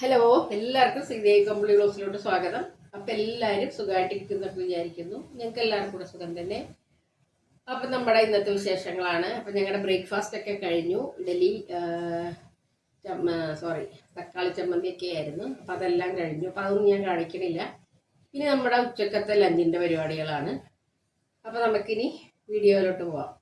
Hello എല്ലാവർക്കും ശ്രീദേവി കമ്പിളി ഗ്ലോസിലോട്ട് സ്വാഗതം. അപ്പം എല്ലാവരും സുഖമായിട്ടിരിക്കുന്നൊക്കെ വിചാരിക്കുന്നു. ഞങ്ങൾക്ക് എല്ലാവർക്കും കൂടെ സുഖം തന്നെ. അപ്പം നമ്മുടെ ഇന്നത്തെ വിശേഷങ്ങളാണ്. അപ്പം ഞങ്ങളുടെ ബ്രേക്ക്ഫാസ്റ്റ് ഒക്കെ കഴിഞ്ഞു. ഇഡലി സോറി തക്കാളി ചമ്മന്തി ഒക്കെ ആയിരുന്നു. അപ്പം അതെല്ലാം കഴിഞ്ഞു. അപ്പം അതൊന്നും ഞാൻ കാണിക്കണില്ല. ഇനി നമ്മുടെ ഉച്ചക്കത്തെ ലഞ്ചിന്റെ പരിപാടികളാണ്. അപ്പം നമുക്കിനി വീഡിയോയിലോട്ട് പോവാം.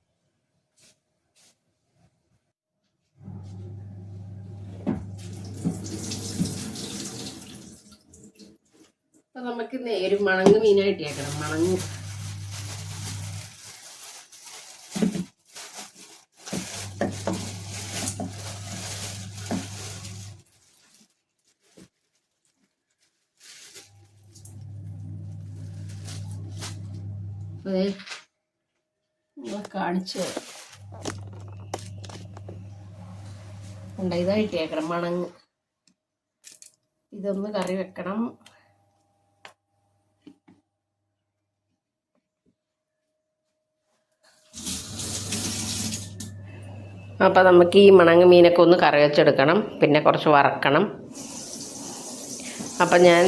അപ്പൊ നമുക്ക് ഒരു മണങ്ങ് മീനായിട്ട് കേൾക്കണം മണങ്ങ്. കാണിച്ചു ഉണ്ട് ഇതായിട്ട് കേൾക്കണം മണങ്ങ്. ഇതൊന്ന് കറി വെക്കണം. അപ്പോൾ നമുക്ക് ഈ മണങ്ങ മീനൊക്കെ ഒന്ന് കറി വെച്ചെടുക്കണം. പിന്നെ കുറച്ച് വറക്കണം. അപ്പം ഞാൻ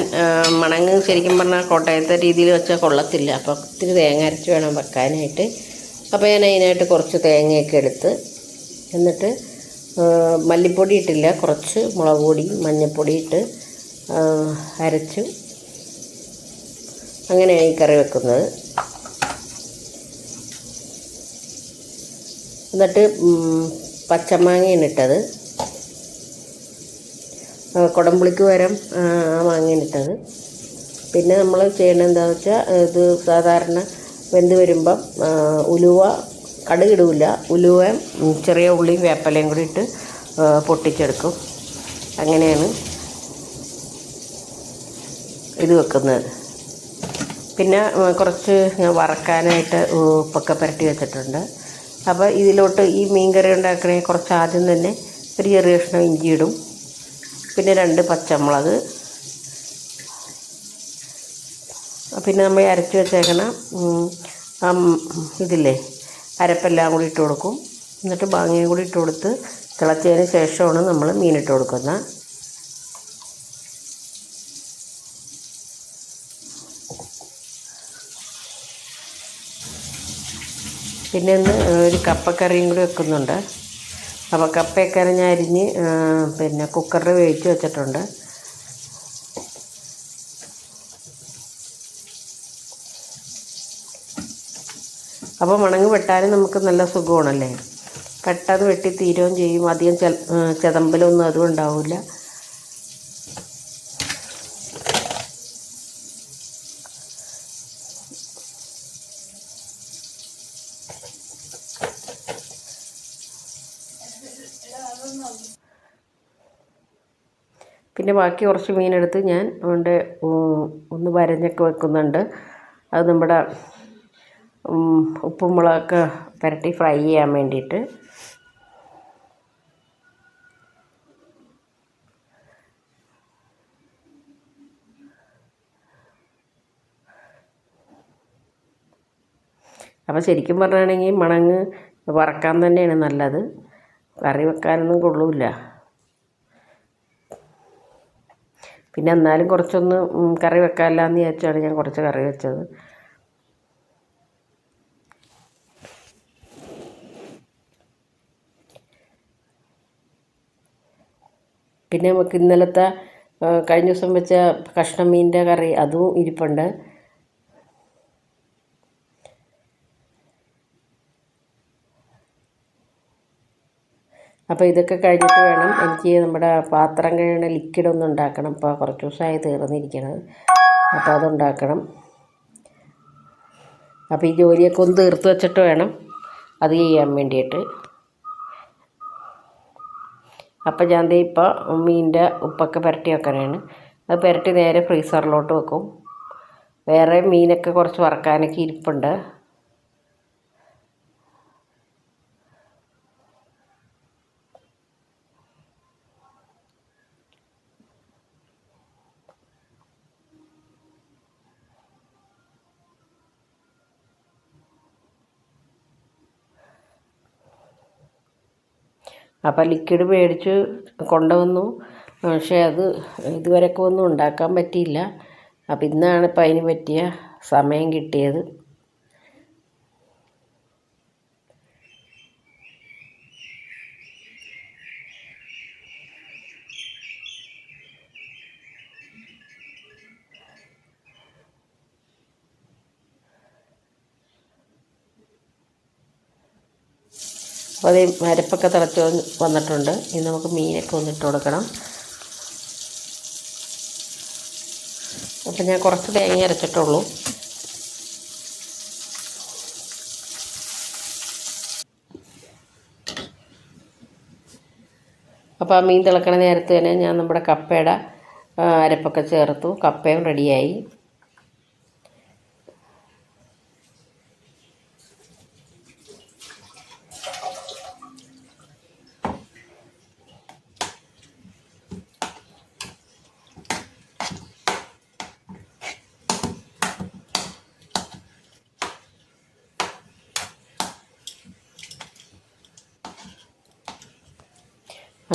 മണങ്ങ് ശരിക്കും പറഞ്ഞാൽ കോട്ടയത്തെ രീതിയിൽ വെച്ചാൽ കൊള്ളത്തില്ല. അപ്പോൾ ഒത്തിരി തേങ്ങ അരച്ച് വേണം വെക്കാനായിട്ട്. അപ്പോൾ ഞാൻ അതിനായിട്ട് കുറച്ച് തേങ്ങയൊക്കെ എടുത്ത് എന്നിട്ട് മല്ലിപ്പൊടി ഇട്ടില്ല. കുറച്ച് മുളക് പൊടി മഞ്ഞൾപ്പൊടി ഇട്ട് അരച്ചു അങ്ങനെയാണ് ഈ കറി വെക്കുന്നത്. എന്നിട്ട് പച്ചമാങ്ങയാണ് ഇട്ടത്. കുടംപുളിക്ക് പകരം ആ മാങ്ങയാണ് ഇട്ടത്. പിന്നെ നമ്മൾ ചെയ്യേണ്ടത് എന്താണെന്ന് വെച്ചാൽ ഇത് സാധാരണ വെന്ത് വരുമ്പം ഉലുവ കടുകിടില്ല ഉലുവയും ചെറിയ ഉള്ളിയും വേപ്പലയും കൂടി ഇട്ട് പൊട്ടിച്ചെടുക്കും. അങ്ങനെയാണ് ഇത് വെക്കുന്നത്. പിന്നെ കുറച്ച് ഞാൻ വറക്കാനായിട്ട് ഉപ്പൊക്കെ പുരട്ടി വെച്ചിട്ടുണ്ട്. അപ്പോൾ ഇതിലോട്ട് ഈ മീൻ കറി ഉണ്ടാക്കണേ കുറച്ച് ആദ്യം തന്നെ ഒരു ചെറിയ കഷ്ണം ഇഞ്ചി ഇടും. പിന്നെ രണ്ട് പച്ചമുളക്. പിന്നെ നമ്മൾ അരച്ച് വെച്ചേക്കണ ഇതില്ലേ അരപ്പെല്ലാം കൂടി ഇട്ട് കൊടുക്കും. എന്നിട്ട് മാങ്ങയും കൂടി ഇട്ട് കൊടുത്ത് തിളച്ചതിന് ശേഷമാണ് നമ്മൾ മീനിട്ട് കൊടുക്കുന്നത്. പിന്നെ ഒന്ന് ഒരു കപ്പക്കറിയും കൂടി വെക്കുന്നുണ്ട്. അപ്പോൾ കപ്പയൊക്കെ ഞാൻ അരിഞ്ഞ് പിന്നെ കുക്കറിൽ വേവിച്ച് വെച്ചിട്ടുണ്ട്. അപ്പോൾ മണങ്ങ് വെട്ടാനും നമുക്ക് നല്ല സുഖമാണല്ലേ? പെട്ടെന്ന് വെട്ടി തീരുകയും ചെയ്യും. അധികം ചെ ചെതമ്പലൊന്നും അതും ഉണ്ടാവില്ല പിന്നെ ബാക്കി കുറച്ച് മീനെടുത്ത് ഞാൻ അതുകൊണ്ട് ഒന്ന് വരഞ്ഞൊക്കെ വെക്കുന്നുണ്ട്. അത് നമ്മുടെ ഉപ്പും മുളകൊക്കെ പുരട്ടി ഫ്രൈ ചെയ്യാൻ വേണ്ടിയിട്ട്. അപ്പോൾ ശരിക്കും പറഞ്ഞാണെങ്കിൽ മണങ്ങ് വറക്കാൻ തന്നെയാണ് നല്ലത്. കറി വെക്കാനൊന്നും കൊള്ളൂല പിന്നെ എന്നാലും കുറച്ചൊന്ന് കറി കറി വെക്കാമല്ലാന്ന് വിചാരിച്ചാണ് ഞാൻ കുറച്ച് കറി വെച്ചത്. പിന്നെ നമുക്ക് ഇന്നലത്തെ കഴിഞ്ഞ ദിവസം വെച്ച കഷ്ണം മീനിന്റെ കറി അതും ഇരിപ്പുണ്ട്. അപ്പോൾ ഇതൊക്കെ കഴിഞ്ഞിട്ട് വേണം എനിക്ക് നമ്മുടെ പാത്രം കഴുകണ ലിക്വിഡ് ഒന്ന് ഉണ്ടാക്കണം. ഇപ്പോൾ കുറച്ച് ദിവസമായി തീർന്നിരിക്കണത് അപ്പോൾ അതുണ്ടാക്കണം. അപ്പോൾ ഈ ജോലിയൊക്കെ ഒന്ന് തീർത്ത് വെച്ചിട്ട് വേണം അത് ചെയ്യാൻ വേണ്ടിയിട്ട്. അപ്പോൾ ഞാൻ ദേ ഇപ്പോൾ മീനിന്റെ ഉപ്പൊക്കെ പുരട്ടി വെക്കാനാണ് അത് പുരട്ടി നേരെ ഫ്രീസറിലോട്ട് വെക്കും. വേറെ മീനൊക്കെ കുറച്ച് വറക്കാനൊക്കെ ഇരിപ്പുണ്ട്. അപ്പോൾ ലിക്വിഡ് മേടിച്ച് കൊണ്ടുവന്നു. പക്ഷേ അത് ഇതുവരെയൊക്കെ ഒന്നും ഉണ്ടാക്കാൻ പറ്റിയില്ല. അപ്പോൾ ഇന്നാണ് ഇപ്പം അതിന് പറ്റിയ സമയം കിട്ടിയത്. അപ്പോൾ വരപ്പൊക്കെ തിളച്ച് വന്നിട്ടുണ്ട്. ഇനി നമുക്ക് മീനൊക്കെ ഒന്ന് ഇട്ട് കൊടുക്കണം. അപ്പം ഞാൻ കുറച്ച് തേങ്ങ അരച്ചിട്ടുള്ളൂ. അപ്പോൾ ആ മീൻ തിളക്കണ നേരത്ത് തന്നെ ഞാൻ നമ്മുടെ കപ്പയുടെ അരപ്പൊക്കെ ചേർത്തു. കപ്പയും റെഡിയായി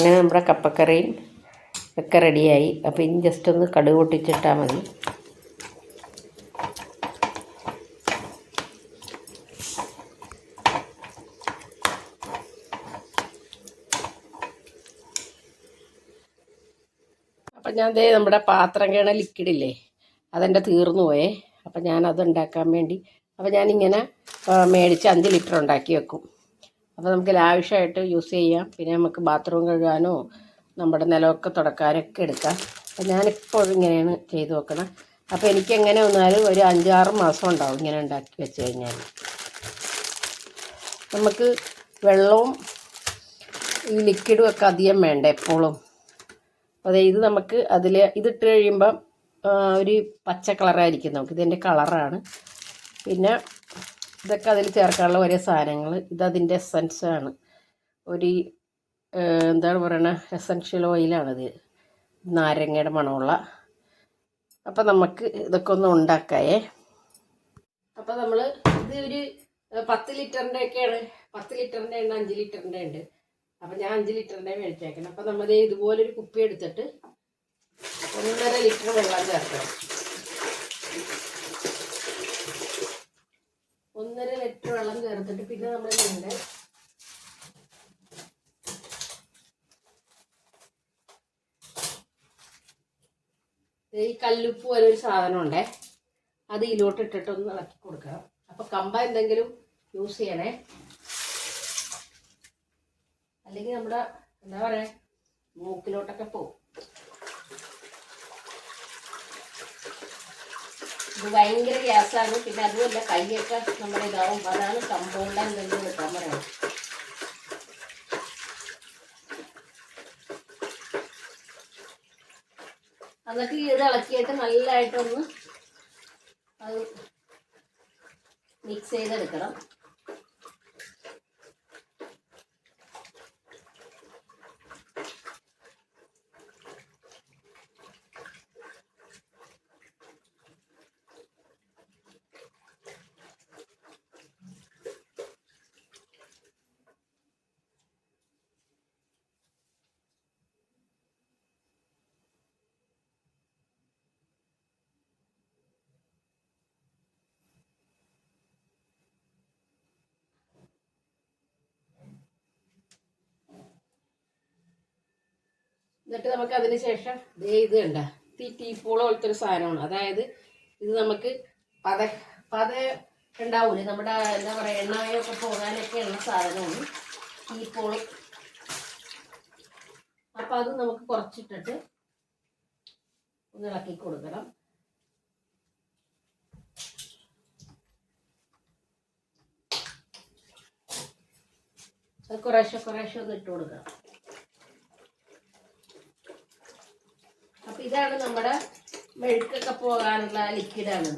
അങ്ങനെ നമ്മുടെ കപ്പക്കറിയും ഒക്കെ റെഡിയായി. അപ്പോൾ ഇനി ജസ്റ്റ് ഒന്ന് കടുക് പൊട്ടിച്ചിട്ടാൽ മതി. അപ്പം ഞാൻ ദേ നമ്മുടെ പാത്രം കേണ ലിക്വിഡില്ലേ അതെന്റെ തീർന്നു പോയേ. അപ്പം ഞാൻ അത് ഉണ്ടാക്കാൻ വേണ്ടി അപ്പം ഞാനിങ്ങനെ മേടിച്ച് അഞ്ച് ലിറ്റർ ഉണ്ടാക്കി വെക്കും. അപ്പോൾ നമുക്ക് ലാവിഷായിട്ട് യൂസ് ചെയ്യാം. പിന്നെ നമുക്ക് ബാത്റൂം കഴുകാനോ നമ്മുടെ നിലമൊക്കെ തുടക്കാനൊക്കെ എടുക്കാം. അപ്പം ഞാനിപ്പോഴും ഇങ്ങനെയാണ് ചെയ്ത് നോക്കണം അപ്പോൾ എനിക്ക് എങ്ങനെ വന്നാലും ഒരു അഞ്ചാറ് മാസം ഉണ്ടാവും ഇങ്ങനെ ഉണ്ടാക്കി വെച്ച് കഴിഞ്ഞാൽ. നമുക്ക് വെള്ളവും ഈ ലിക്വിഡും ഒക്കെ അധികം വേണ്ട എപ്പോഴും. അതെ ഇത് നമുക്ക് അതിൽ ഇതിട്ട് കഴിയുമ്പം ഒരു പച്ച കളറായിരിക്കും നമുക്ക്. ഇതിന്റെ കളറാണ്. പിന്നെ ഇതൊക്കെ അതിൽ ചേർക്കാനുള്ള ഒരേ സാധനങ്ങൾ ഇതതിന്റെ എസൻസ് ആണ്. ഒരു എന്താണ് പറയണ? എസൻഷ്യൽ ഓയിലാണിത് നാരങ്ങയുടെ മണമുള്ള. അപ്പം നമുക്ക് ഇതൊക്കെ ഒന്ന് ഉണ്ടാക്കായേ. അപ്പം നമ്മൾ ഇത് ഒരു പത്ത് ലിറ്ററിന്റെ ഒക്കെയാണ്. പത്ത് ലിറ്ററിന്റെ ഉണ്ട് അഞ്ച് ലിറ്ററിന്റെ ഉണ്ട്. അപ്പം ഞാൻ അഞ്ച് ലിറ്ററിന്റെ മേടിച്ചേക്കണം. അപ്പം നമ്മൾ ഇതുപോലൊരു കുപ്പി എടുത്തിട്ട് ഒന്നര ലിറ്റർ വെള്ളം ചേർക്കണം. ഒന്നര ലിറ്റർ വെള്ളം ചേർത്തിട്ട് പിന്നെ നമ്മൾ ഇതിന്റെ ഈ കല്ലുപ്പ് പോലെ ഒരു സാധനം ഉണ്ടേ. അത് ഇതിലോട്ട് ഇട്ടിട്ട് ഒന്ന് ഇളക്കി കൊടുക്കണം. അപ്പൊ കമ്പ എന്തെങ്കിലും യൂസ് ചെയ്യണേ. അല്ലെങ്കിൽ നമ്മുടെ എന്താ പറയാ മൂക്കിലോട്ടൊക്കെ പോകും. ഇത് ഭയങ്കര ഗ്യാസാണ്. പിന്നെ അതുമല്ല കൈയൊക്കെ നമ്മുടെ ഇതാവും. അതാണ് കമ്പോണ്ടാൻ തന്നെ വെക്കാൻ പറയുന്നത് അതൊക്കെ ഇത് ഇളക്കിയിട്ട് നല്ലതായിട്ടൊന്ന് അത് മിക്സ് ചെയ്തെടുക്കണം. എന്നിട്ട് നമുക്ക് അതിന് ശേഷം ദേ ഇത് കണ്ട. ഈ ടീപ്പോള പോലത്തെ ഒരു സാധനമാണ്. അതായത് ഇത് നമുക്ക് പത പത ഉണ്ടാവൂലേ? നമ്മുടെ എന്താ പറയുക എണ്ണയൊക്കെ പോകാനൊക്കെ ഉള്ള സാധനമാണ് ടീപ്പോൾ അപ്പം അത് നമുക്ക് കുറച്ചിട്ടിട്ട് ഒന്ന് ഇളക്കി കൊടുക്കണം. കുറേശ്ശെ കുറേശ്ശെ ഒന്ന് ഇട്ട് കൊടുക്കണം. ഇതാണ് നമ്മുടെ മെഴുക്കൊക്കെ പോകാനുള്ള ലിക്വിഡാണ്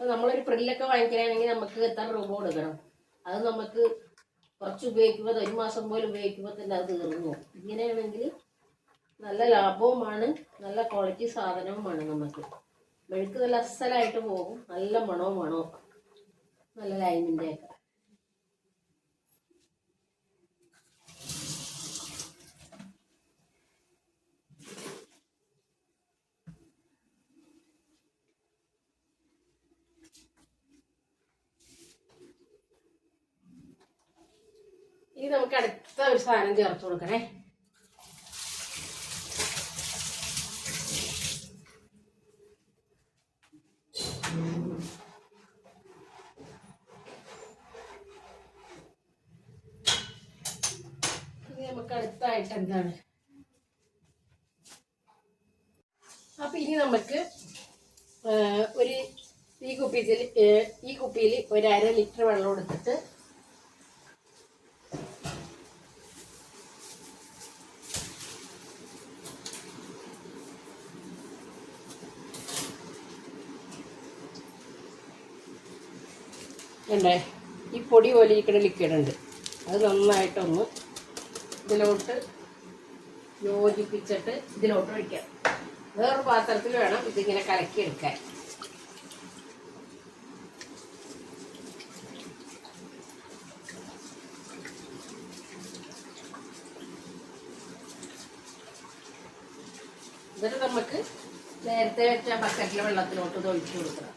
നമ്മളൊരു പ്രില്ലൊക്കെ വാങ്ങിക്കണമെങ്കിൽ നമുക്ക് എത്ര രൂപ കൊടുക്കണം? അത് നമുക്ക് കുറച്ച് ഉപയോഗിക്കുമ്പോൾ ഒരു മാസം പോലും ഉപയോഗിക്കുമ്പോൾ തന്നെ അത് തീർന്നു ഇങ്ങനെയാണെങ്കിൽ നല്ല ലാഭവുമാണ് നല്ല ക്വാളിറ്റി സാധനവുമാണ് നമുക്ക്. മെഴുക്ക് നല്ല അസലായിട്ട് പോകും നല്ല മണവും മണവും നല്ല ലൈമിന്റെ ഒക്കെ. ഇനി നമുക്ക് അടുത്ത ഒരു സാധനം ചേർത്ത് കൊടുക്കണേ ഇനി അടുത്തായിട്ട് എന്താണ്? അപ്പൊ ഇനി നമുക്ക് ഒരു ഈ കുപ്പിയിൽ ഈ കുപ്പിയിൽ ഒരു അര ലിറ്റർ വെള്ളം എടുത്തിട്ട് ഉണ്ട് ഈ പൊടി പോലെ ഇരിക്കുന്ന ലിക്വിഡ് ഉണ്ട്. അത് നന്നായിട്ടൊന്ന് ഇതിലോട്ട് യോജിപ്പിച്ചിട്ട് ഇതിലോട്ട് ഒഴിക്കാം. വേറൊരു പാത്രത്തിൽ വേണം ഇതിങ്ങനെ കലക്കിയെടുക്കാൻ. എന്നിട്ട് നമുക്ക് നേരത്തെ വെച്ച ബക്കറ്റിലെ വെള്ളത്തിലോട്ട് ഒഴിച്ചു കൊടുക്കണം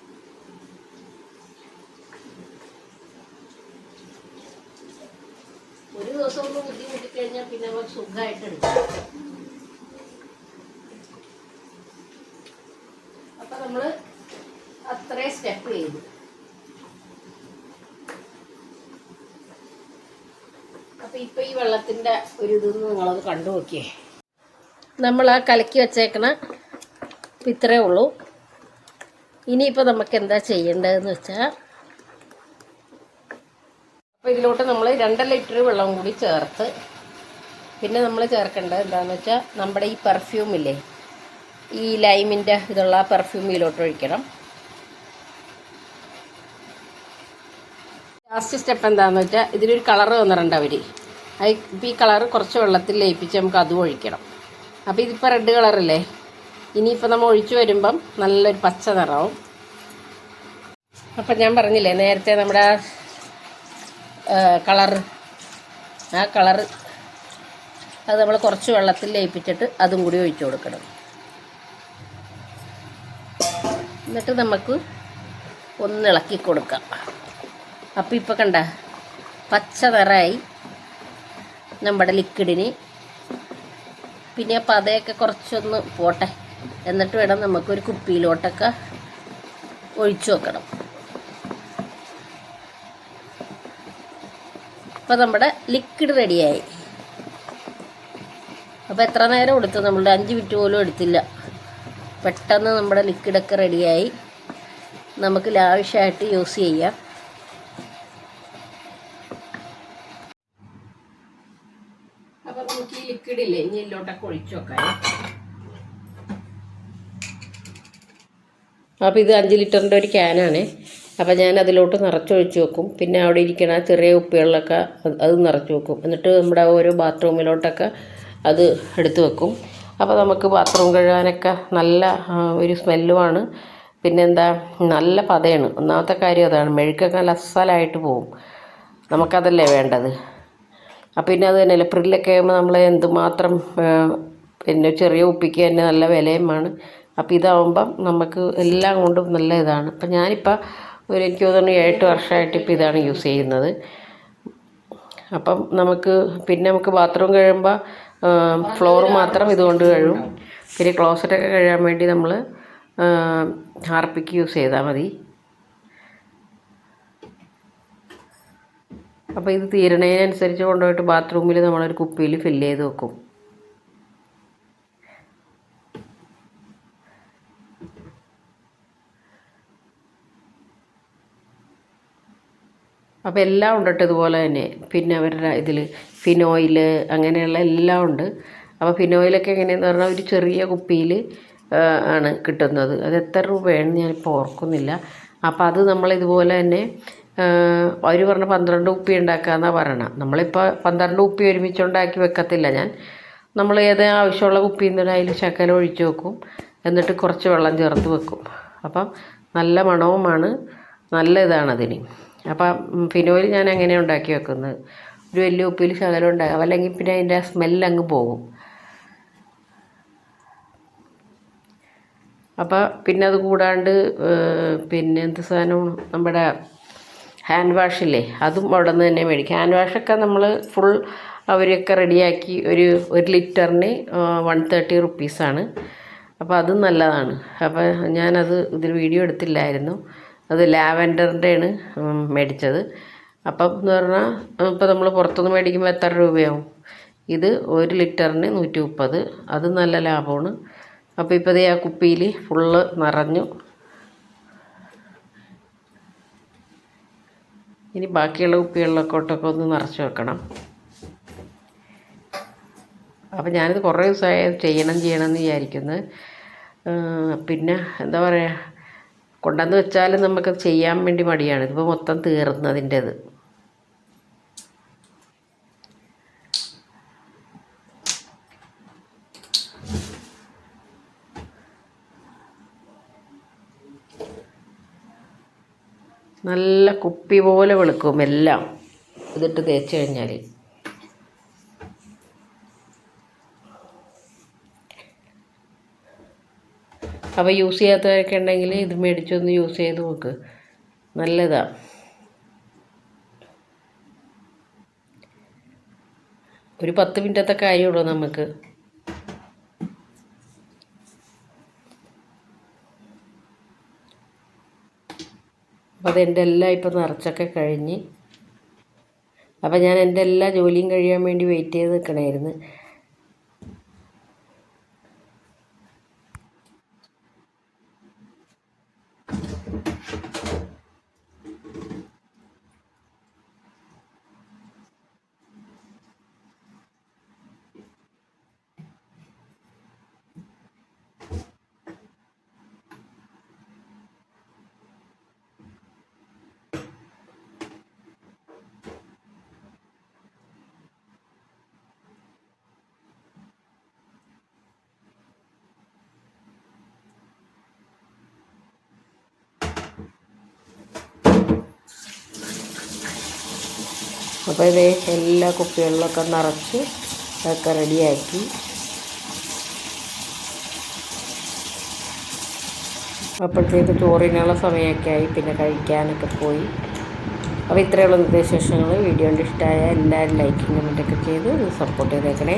ഒരു ദിവസം ഒന്ന് ബുദ്ധിമുട്ടി കഴിഞ്ഞാൽ പിന്നെ നമുക്ക് സുഖമായിട്ട് എടുക്കാം. അപ്പൊ നമ്മൾ അത്രയും സ്റ്റെപ്പ് ചെയ്തു. അപ്പൊ ഇപ്പൊ ഈ വെള്ളത്തിന്റെ ഒരു ഇത് നിങ്ങളത് കണ്ടു നോക്കിയേ. നമ്മൾ ആ കലക്കി വെച്ചേക്കണ ഇത്രേ ഉള്ളൂ. ഇനിയിപ്പോൾ നമുക്ക് എന്താ ചെയ്യേണ്ടതെന്ന് വെച്ചാൽ അപ്പോൾ ഇതിലോട്ട് നമ്മൾ രണ്ട് ലിറ്റർ വെള്ളം കൂടി ചേർത്ത് പിന്നെ നമ്മൾ ചേർക്കേണ്ടത് എന്താണെന്ന് വെച്ചാൽ നമ്മുടെ ഈ പെർഫ്യൂമില്ലേ ഈ ലൈമിന്റെ ഇതുള്ള പെർഫ്യൂമിലോട്ട് ഒഴിക്കണം. ലാസ്റ്റ് സ്റ്റെപ്പ് എന്താണെന്ന് വെച്ചാൽ ഇതിലൊരു കളർ വന്നിട്ടുണ്ട് അവർ ഇപ്പം ഈ കളർ കുറച്ച് വെള്ളത്തിൽ ലയിപ്പിച്ച് നമുക്ക് അതും ഒഴിക്കണം. അപ്പോൾ ഇതിപ്പോൾ റെഡ് കളറല്ലേ ഇനിയിപ്പോൾ നമ്മൾ ഒഴിച്ചു വരുമ്പം നല്ലൊരു പച്ച നിറവും. അപ്പം ഞാൻ പറഞ്ഞില്ലേ നേരത്തെ നമ്മുടെ കളർ ആ കളർ അത് നമ്മൾ കുറച്ച് വെള്ളത്തിൽ ലയിപ്പിച്ചിട്ട് അതും കൂടി ഒഴിച്ചു കൊടുക്കണം. എന്നിട്ട് നമുക്ക് ഒന്ന് ഇളക്കി കൊടുക്കാം. അപ്പം ഇപ്പം കണ്ട പച്ച നിറമായി നമ്മുടെ ലിക്വിഡിന്. പിന്നെ പതയൊക്കെ കുറച്ചൊന്ന് പോട്ടെ. എന്നിട്ട് വേണം നമുക്കൊരു കുപ്പിയിലോട്ടൊക്കെ ഒഴിച്ചു വെക്കണം. അപ്പോൾ നമ്മുടെ ലിക്വിഡ് റെഡിയായി. അപ്പോൾ എത്ര നേരം എടുത്തു? നമ്മളുടെ അഞ്ച് മിനിറ്റ് പോലും എടുത്തില്ല. പെട്ടെന്ന് നമ്മുടെ ലിക്വിഡൊക്കെ റെഡിയായി നമുക്ക് ലാവിഷായിട്ട് യൂസ് ചെയ്യാം. അപ്പോൾ നമുക്ക് ഈ ലിക്വിഡ് ഇല്ലേ? ഇനി ഇതിലോട്ടൊക്കെ ഒഴിച്ചു വെക്കാം അപ്പോൾ ഇത് അഞ്ച് ലിറ്ററിന്റെ ഒരു ക്യാനാണ് അപ്പോൾ ഞാൻ അതിലോട്ട് നിറച്ചൊഴിച്ച് വെക്കും. പിന്നെ അവിടെ ഇരിക്കണ ചെറിയ കുപ്പികളിലൊക്കെ അത് നിറച്ച് വെക്കും. എന്നിട്ട് നമ്മുടെ ഓരോ ബാത്റൂമിലോട്ടൊക്കെ അത് എടുത്ത് വെക്കും. അപ്പോൾ നമുക്ക് പാത്രം കഴുകാനൊക്കെ നല്ല ഒരു സ്മെല്ലുമാണ് പിന്നെന്താ നല്ല പതയാണ്. ഒന്നാമത്തെ കാര്യം അതാണ് മെഴുക്കൊക്കെ നല്ല അസലായിട്ട് പോവും. നമുക്കതല്ലേ വേണ്ടത്? അപ്പം പിന്നെ അത് തന്നെയല്ല പ്രില്ലൊക്കെ ആകുമ്പോൾ നമ്മൾ എന്തുമാത്രം പിന്നെ ചെറിയ ഉപ്പിക്ക് തന്നെ നല്ല വിലയുമാണ്. അപ്പോൾ ഇതാവുമ്പം നമുക്ക് എല്ലാം കൊണ്ടും നല്ല ഇതാണ്. അപ്പം ഞാനിപ്പോൾ ഒരു എനിക്ക് തോന്നുന്നു ഏഴെട്ട് വർഷമായിട്ട് ഇപ്പോൾ ഇതാണ് യൂസ് ചെയ്യുന്നത്. അപ്പം നമുക്ക് പിന്നെ നമുക്ക് ബാത്റൂം കഴിയുമ്പോൾ ഫ്ലോർ മാത്രം ഇതുകൊണ്ട് കഴുകും. പിന്നെ ക്ലോസറ്റൊക്കെ കഴുകാൻ വേണ്ടി നമ്മൾ ഹാർപ്പിക്ക് യൂസ് ചെയ്താൽ മതി. അപ്പോൾ ഇത് തീരണേനനുസരിച്ച് കൊണ്ടുപോയിട്ട് ബാത്റൂമിൽ നമ്മളൊരു കുപ്പിയിൽ ഫില്ല് ചെയ്ത് വെക്കും. അപ്പോൾ എല്ലാം ഉണ്ട് ഇതുപോലെ തന്നെ. പിന്നെ അവരുടെ ഇതിൽ ഫിനോയിൽ അങ്ങനെയുള്ള എല്ലാം ഉണ്ട്. അപ്പോൾ ഫിനോയിലൊക്കെ എങ്ങനെയെന്ന് പറഞ്ഞാൽ ഒരു ചെറിയ കുപ്പിയിൽ ആണ് കിട്ടുന്നത്. അത് എത്ര രൂപയാണെന്ന് ഞാനിപ്പോൾ ഓർക്കുന്നില്ല. അപ്പോൾ അത് നമ്മൾ ഇതുപോലെ തന്നെ അവർ പറഞ്ഞ പന്ത്രണ്ട് കുപ്പി ഉണ്ടാക്കാമെന്നാണ് പറയണം. നമ്മളിപ്പോൾ പന്ത്രണ്ട് കുപ്പി ഒരുമിച്ചുണ്ടാക്കി വെക്കത്തില്ല ഞാൻ. നമ്മൾ ഏത് ആവശ്യമുള്ള കുപ്പിയിൽ നിന്ന് അതിൽ ശക്കല ഒഴിച്ച് വെക്കും. എന്നിട്ട് കുറച്ച് വെള്ളം ചേർത്ത് വെക്കും. അപ്പം നല്ല മണവുമാണ്. നല്ല ഇതാണ് അതിന്. അപ്പം ഫിനോയിൽ ഞാൻ അങ്ങനെ ഉണ്ടാക്കി വെക്കുന്നത്? ഒരു വലിയ ഉപ്പിൽ ശകലം ഉണ്ടാകും അല്ലെങ്കിൽ പിന്നെ അതിന്റെ സ്മെല്ല് അങ്ങ് പോകും. അപ്പോൾ പിന്നെ അത് കൂടാണ്ട് പിന്നെ എന്ത് സാധനമാണ് നമ്മുടെ ഹാൻഡ് വാഷില്ലേ അതും അവിടെ നിന്ന് തന്നെ മേടിക്കും. ഹാൻഡ് വാഷൊക്കെ നമ്മൾ ഫുൾ അവരൊക്കെ റെഡിയാക്കി ഒരു ഒരു ലിറ്ററിന് വൺ തേർട്ടി റുപ്പീസാണ് അപ്പോൾ അതും നല്ലതാണ്. അപ്പോൾ ഞാനത് ഇതിൽ വീഡിയോ എടുത്തില്ലായിരുന്നു. അത് ലാവൻഡറിന്റെയാണ് മേടിച്ചത്. അപ്പം എന്ന് പറഞ്ഞാൽ ഇപ്പോൾ നമ്മൾ പുറത്തുനിന്ന് മേടിക്കുമ്പോൾ എത്ര രൂപയാവും? ഇത് ഒരു ലിറ്ററിന് നൂറ്റി മുപ്പത് അത് നല്ല ലാഭമാണ്. അപ്പോൾ ഇപ്പോൾ ആ കുപ്പിയിൽ ഫുള്ള് നിറഞ്ഞു. ഇനി ബാക്കിയുള്ള കുപ്പികളിലൊക്കെ ഒന്ന് നിറച്ച് വെക്കണം. അപ്പോൾ ഞാനിത് കുറേ ദിവസമായി ചെയ്യണം ചെയ്യണം എന്ന് വിചാരിക്കുന്നത് പിന്നെ എന്താ പറയുക കൊണ്ടുവന്ന് വെച്ചാൽ നമുക്ക് ചെയ്യാൻ വേണ്ടി മടിയാണ്. ഇതിപ്പോൾ മൊത്തം തീർന്നതിന്റെത് നല്ല കുപ്പി പോലെ വെളുക്കും എല്ലാം. ഇതിട്ട് തേച്ച് കഴിഞ്ഞാൽ അപ്പോൾ യൂസ് ചെയ്യാത്തവരൊക്കെ ഉണ്ടെങ്കിൽ ഇത് മേടിച്ചൊന്ന് യൂസ് ചെയ്ത് നോക്ക്. നല്ലതാണ് ഒരു പത്ത് മിനിറ്റത്തെ കാര്യമുള്ളൂ നമുക്ക്. അപ്പോൾ അതെന്റെ എല്ലാം ഇപ്പം നിറച്ചൊക്കെ കഴിഞ്ഞ്. അപ്പോൾ ഞാൻ എന്റെ എല്ലാ ജോലിയും കഴിയാൻ വേണ്ടി വെയിറ്റ് ചെയ്ത് നിൽക്കണമായിരുന്നു അപ്പോൾ ഇത് എല്ലാ കുപ്പികളിലൊക്കെ നിറച്ച് അതൊക്കെ റെഡിയാക്കി. അപ്പോഴത്തേക്ക് ചോറിനുള്ള സമയമൊക്കെ ആയി പിന്നെ കഴിക്കാനൊക്കെ പോയി. അപ്പോൾ ഇത്രയുള്ള നിർദ്ദേശങ്ങൾ വീഡിയോ കൊണ്ട് ഇഷ്ടമായ എല്ലാവരും ലൈക്കും കമന്റൊക്കെ ചെയ്ത് സപ്പോർട്ട് ചെയ്തേക്കണേ.